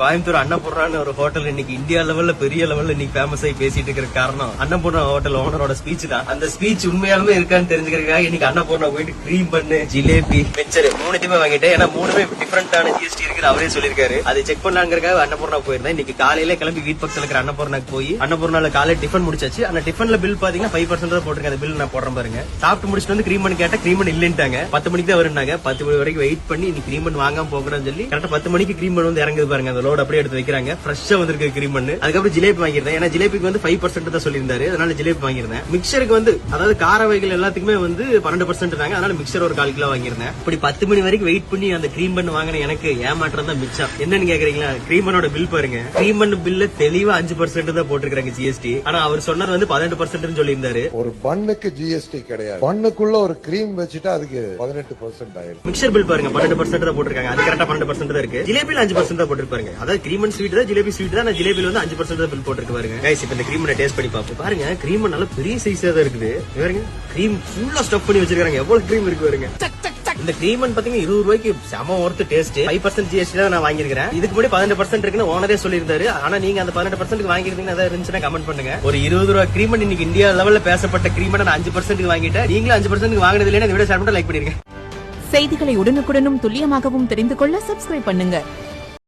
கோயம்புத்தூர் அன்னபூர்ணான்னு ஒரு ஹோட்டல் இன்னைக்கு இந்தியா லெவல்ல பெரிய லெவல்ல இன்னைக்கு ஃபேமஸ் ஆகி பேசிட்டு இருக்கிற காரணம் அன்னபூர்ணா ஹோட்டல் ஓனரோட ஸ்பீச் தான். அந்த ஸ்பீச் உண்மையாலுமே இருக்கான்னு தெரிஞ்சுக்கிறதுக்காக இன்னைக்கு அன்னபூர்ணா போயிட்டு க்ரீம் பண்ணு ஜிலேபி மிச்சர் மூணுத்தையுமே வாங்கிட்டேன் ஏன்னா மூணுமே டிஃபரெண்டான ஜிஎஸ்டி இருக்கு அவரே சொல்லியிருக்காரு. அதை செக் பண்ணலாங்கிறதுக்காக அன்னபூர்ணா போயிருந்தேன். இன்னைக்கு காலையில கிளம்பி வீட் பக்கத்துல இருக்கிற அன்னபூர்ணாக்கு போய் அன்னபூர்ணால காலையில டிஃபன் முடிச்சாச்சு. அந்த டிஃபன்ல பில் பாத்தீங்கன்னா ஃபைவ் பர்சன்ட் தான் போட்டிருக்கேன். அந்த பில் நான் போடுறேன் பாருங்க. சாப்பிட்டு முடிச்சுட்டு வந்து க்ரீம் பண்ணி கேட்டா க்ரீம் பண்ணி இல்லைன்ட்டாங்க. பத்து மணிக்கு தான் வரும்னாங்க. பத்து மணி வரைக்கும் வெயிட் பண்ணி இன்னைக்கு க்ரீம் பண்ணி வாங்காம போகிறேன்னு சொல்லி கரெக்டா பத்து மணிக்கு க்ரீம் பண்ணி வந்து இறங்குது பாருங்க அந்த லோட் அப்படியே எடுத்து வைக்கிறாங்க. ஃப்ரெஷ்ஷா வந்திருக்கு க்ரீம் பண்ணு. அதுக்கப்புறம் ஜிலேபி வாங்கியிருந்தேன். ஏன்னா ஜிலேபிக்கு வந்து ஃபைவ் பர்சன்ட் தான் சொல்லியிருந்தாரு. அதனால ஜிலேபி வாங்கியிருந்தேன். மிக்சருக்கு வந்து அதாவது கார வகைகள் எல்லாத்துக்குமே வந்து பன்னெண்டு பர்சன்ட் தாங்க. அதனால மிக்சர் ஒரு கால் கிலோ வாங்கியிருந்தேன். இப்படி பத்து மணி வரைக்கும் வெயிட் பண்ணி அந்த க்ரீம் பண்ணு வாங்கின எனக்கு ஏமாற்றம் தான் மிச்சம். என்னன்னு கேக்குறீங்களா? க்ரீம் பண்ணோட பில் பாருங்க. க்ரீம் பண்ணு பில்ல தெளிவா அஞ்சு பர்சன்ட் தான் போட்டிருக்காங்க ஜிஎஸ்டி ஆனா அவர் சொன்னது வந்து பதினெட்டு பர்சன்ட் சொல்லியிருந்தாரு. ஒரு பண்ணுக்கு ஜிஎஸ்டி கிடையாது. பண்ணுக்குள்ள ஒரு கிரீம் வச்சுட்டா அதுக்கு பதினெட்டு பர்சன்ட் ஆயிரும். மிக்சர் பில் பாருங்க. பன்னெண்டு பர்சன்ட் தான் போட்டிருக்காங்க. அது கரெக்டா பன்னெண்டு பர்சன்ட் தான் இருக்கு. ஜிலேபில அஞ்சு பர்சன்ட் தான் போட்டிருப்பாருங்க. அதாவது கிரீமன் ஸ்வீட் தான் ஜிலேபி ஸ்வீட் தான். ஜிலேபில வந்து அஞ்சு பர்சன்ட் தான் பில் போட்டுருக்கு பாருங்க. கைஸ் இப்ப இந்த கிரீமனை டேஸ்ட் பண்ணி பார்ப்போம். பாருங்க கிரீம் நல்லா பெரிய சைஸா தான் இருக்குது. பாருங்க கிரீம் ஃபுல்லா ஸ்டஃப் பண்ணி வச்சிருக்காங்க. எவ்வளவு கிரீம் இருக்கு பாருங்க. இந்த கிரீமன் பாத்தீங்கன்னா இருபது ரூபாய்க்கு செம worth taste five percent GST தான் நான் வாங்கியிருக்கேன் இதுக்கு முன்னாடி பதினெட்டு பர்சன்ட் இருக்குன்னு ஓனரே சொல்லியிருந்தாரு. ஆனா நீங்க அந்த பதினெட்டு பர்சன்ட் வாங்கிருந்தீங்கன்னா ஏதாவது இருந்துச்சுன்னா கமெண்ட் பண்ணுங்க. ஒரு இருபது ரூபா கிரீமன் இன்னைக்கு இந்தியா லெவல்ல பேசப்பட்ட கிரீமன் நான் அஞ்சு பர்சன்ட் வாங்கிட்டேன். நீங்களும் அஞ்சு பர்சன்ட் வாங்கினது இல்லையா இந்த வீடியோ ஷேர் பண்ணி லைக் பண்ணிருங்க. செய்திகளை உடனுக்குடனும் துல்லியமாகவும் தெரிந்து கொள்ள சப்ஸ்கிரைப் பண்ணுங்க.